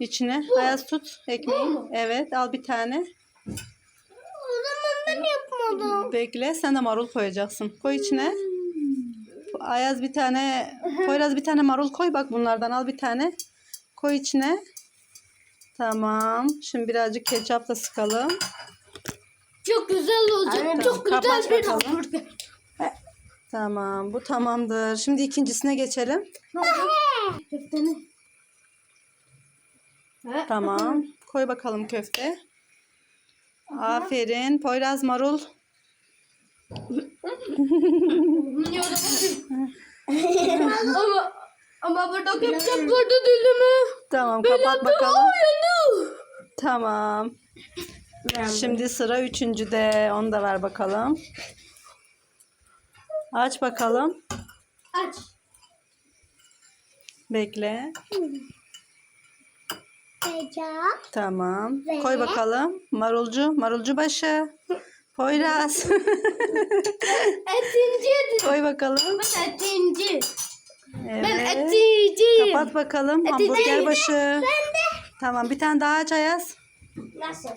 içine. Ayaz tut ekmeği. Evet al bir tane. O zaman ben yapmadım. Bekle sen de marul koyacaksın. Koy içine. Ayaz bir tane, Poyraz bir tane marul koy bak bunlardan al bir tane. Koy içine. Tamam. Şimdi birazcık ketçapla sıkalım. Çok güzel olacak. Aynen. Çok Kapat güzel bir bakalım. hamburger. Tamam bu tamamdır. Şimdi ikincisine geçelim. Köfteni. Tamam. Koy bakalım köfte. Aferin. Poyraz marul. ama ama burada ketçap vardı dilimi. Tamam kapat bakalım. Yandı. Tamam. Şimdi sıra üçüncüde. Onu da ver bakalım. Aç bakalım. Aç. Bekle. Ketçap. Tamam. Ve- Koy bakalım. Marulcu. Marulcu başı. Poyraz. Etinci. Koy bakalım. Ben etinci. Ben Evet. eticiyim. Kapat bakalım. Eti Hamburger başı. Tamam bir tane daha aç Ayaz. Nasıl?